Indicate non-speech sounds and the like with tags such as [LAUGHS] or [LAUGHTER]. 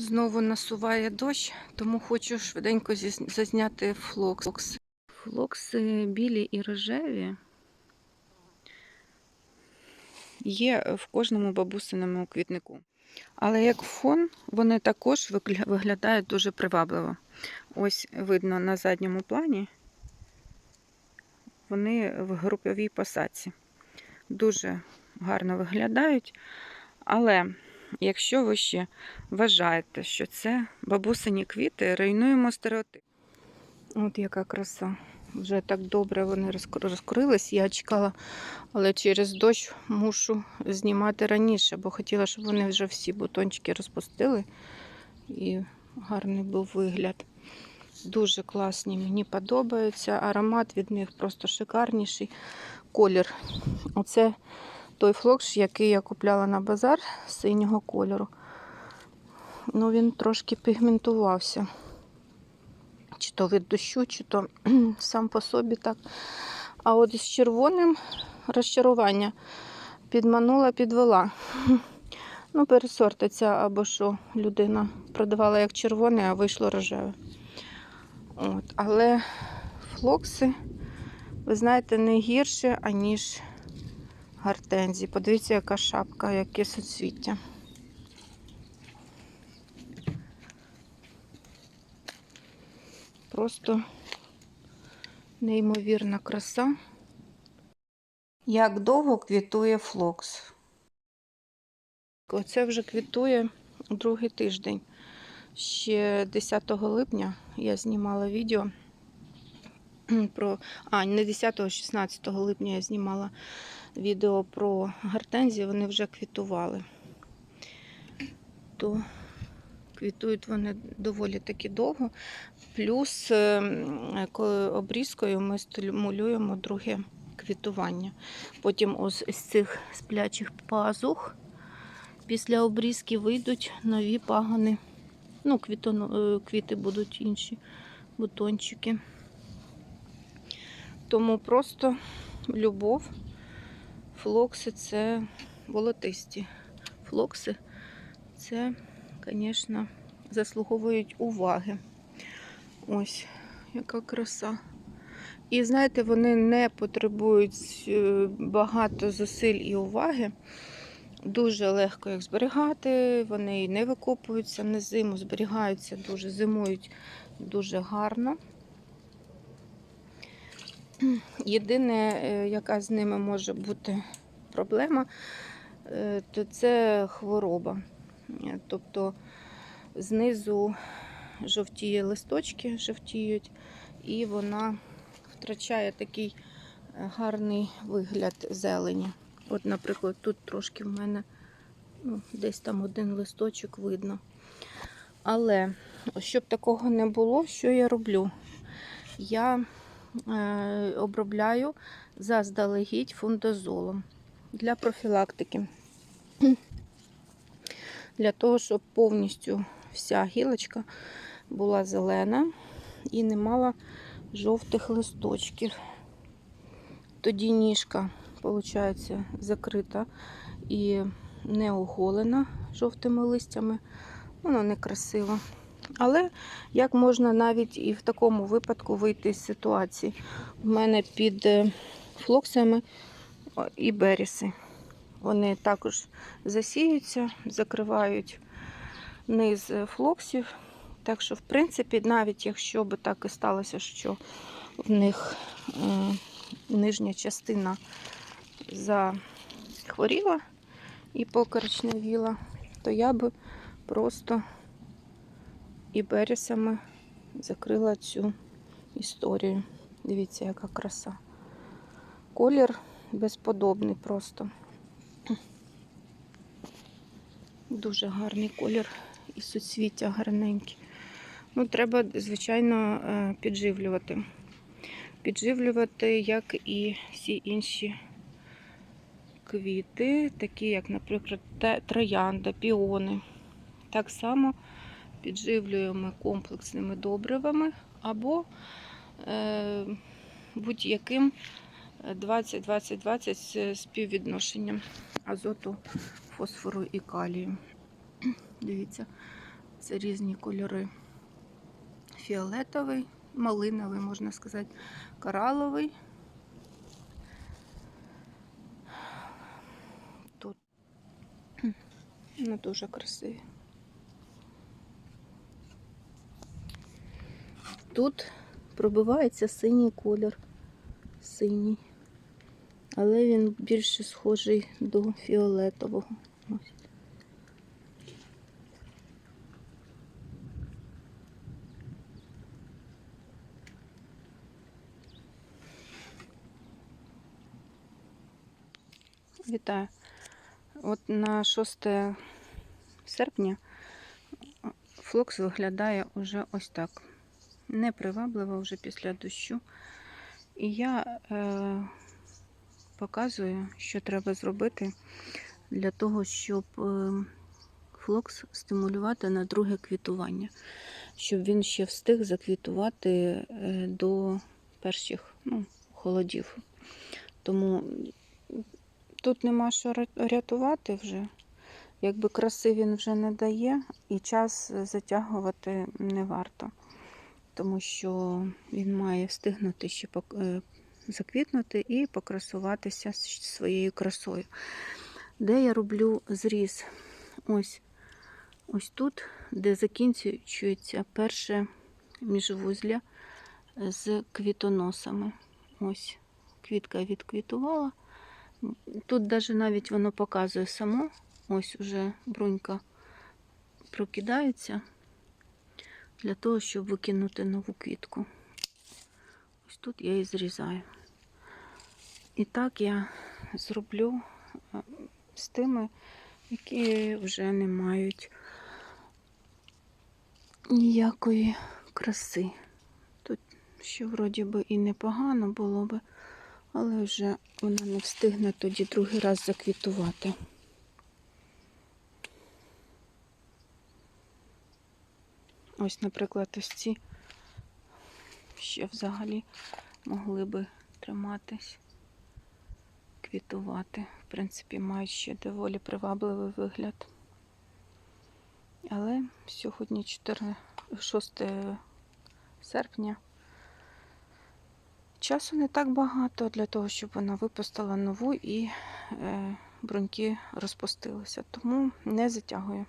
Знову насуває дощ, тому хочу швиденько зазняти флокс. Флокси білі і рожеві. Є в кожному бабусиному квітнику. Але як фон, вони також виглядають дуже привабливо. Ось видно на задньому плані. Вони в груповій посадці. Дуже гарно виглядають. Але якщо ви ще вважаєте, що це бабусині квіти, руйнуємо стереотип. От яка краса. Вже так добре вони розкрились. Я чекала, але через дощ мушу знімати раніше, бо хотіла, щоб вони вже всі бутончики розпустили. І гарний був вигляд. Дуже класні, мені подобаються. Аромат від них просто шикарніший. Колір. Оце той флокс, який я купляла на базар синього кольору. Ну, він трошки пігментувався. Чи то від дощу, чи то [CLEARS THROAT] сам по собі так. А от з червоним розчарування підманула, підвела. [LAUGHS] Ну, пересортиться або що людина продавала як червоне, а вийшло рожеве. От. Але флокси, ви знаєте, не гірше, аніж гортензії. Подивіться, яка шапка, яке суцвіття. Просто неймовірна краса. Як довго квітує флокс? Оце вже квітує другий тиждень. Ще 10 липня я знімала відео про. А, не 10, а 16 липня я знімала відео про гортензії, вони вже квітували. То квітують вони доволі таки довго. Плюс е, обрізкою ми стимулюємо друге квітування. Потім ось з цих сплячих пазух після обрізки вийдуть нові пагони. Ну, квітоно, е, квіти будуть інші бутончики. Тому просто любов. Флокси це волотисті. Флокси це, звісно, заслуговують уваги. Ось, яка краса. І знаєте, вони не потребують е, багато зусиль і уваги. Дуже легко їх зберігати, вони не викопуються на зиму, зберігаються дуже, зимують дуже гарно. Єдине, е, яка з ними може бути проблема, е, то це хвороба. Е, Тобто знизу жовтіє листочки, жовтіють, і вона втрачає такий гарний вигляд зелені. От, наприклад, тут трошки в мене ну, десь там один листочок видно. Але щоб такого не було, що я роблю? Я обробляю заздалегідь фундазолом для профілактики. Для того, щоб повністю вся гілочка була зелена і не мала жовтих листочків. Тоді ніжка, виходить, закрита і не оголена жовтими листями. Воно некрасиво. Але як можна навіть і в такому випадку вийти з ситуації? У мене під е, флоксами і беріси. Вони також засіються, закривають низ е, флоксів. Так що, в принципі, навіть якщо би так і сталося, що в них е, нижня частина захворіла і покоричневіла, то я би просто і берісами закрила цю історію. Дивіться, яка краса. Колір безподобний просто. Дуже гарний колір і суцвіття гарненькі. Ну, треба, звичайно, е, підживлювати. Підживлювати, як і всі інші квіти, такі як, наприклад, троянда, піони. Так само підживлюємо комплексними добривами або е, будь-яким 20-20-20 з співвідношенням азоту, фосфору і калію. [CLEARS THROAT] Дивіться, Це різні кольори. Фіолетовий, малиновий, можна сказати, кораловий. Тут [CLEARS THROAT] ну, дуже красиві. Тут пробивається синій колір. Синій. Але він більше схожий до фіолетового. Вітаю. От на 6 серпня флокс виглядає уже ось так. Непривабливо вже після дощу. І я е, показую, що треба зробити для того, щоб е, флокс стимулювати на друге квітування, щоб він ще встиг заквітувати е, до перших ну, холодів. Тому тут нема що рятувати вже. Якби краси він вже не дає, і час затягувати не варто, тому що він має встигнути ще е, заквітнути і покрасуватися своєю красою. Де я роблю зріз? Ось, ось тут, де закінчується перше міжвузля з квітоносами. Ось квітка відквітувала. Тут навіть навіть воно показує само. Ось уже брунька прокидається для того, щоб викинути нову квітку. Ось тут я і зрізаю. І так я зроблю е, з тими, які вже не мають ніякої краси. Тут ще вроді би і непогано було би, але вже вона не встигне тоді другий раз заквітувати. Ось, наприклад, ось ці ще взагалі могли би триматись, квітувати. В принципі, мають ще доволі привабливий вигляд. Але сьогодні 4, 6 серпня. Часу не так багато для того, щоб вона випустила нову і е, бруньки розпустилися. Тому не затягую.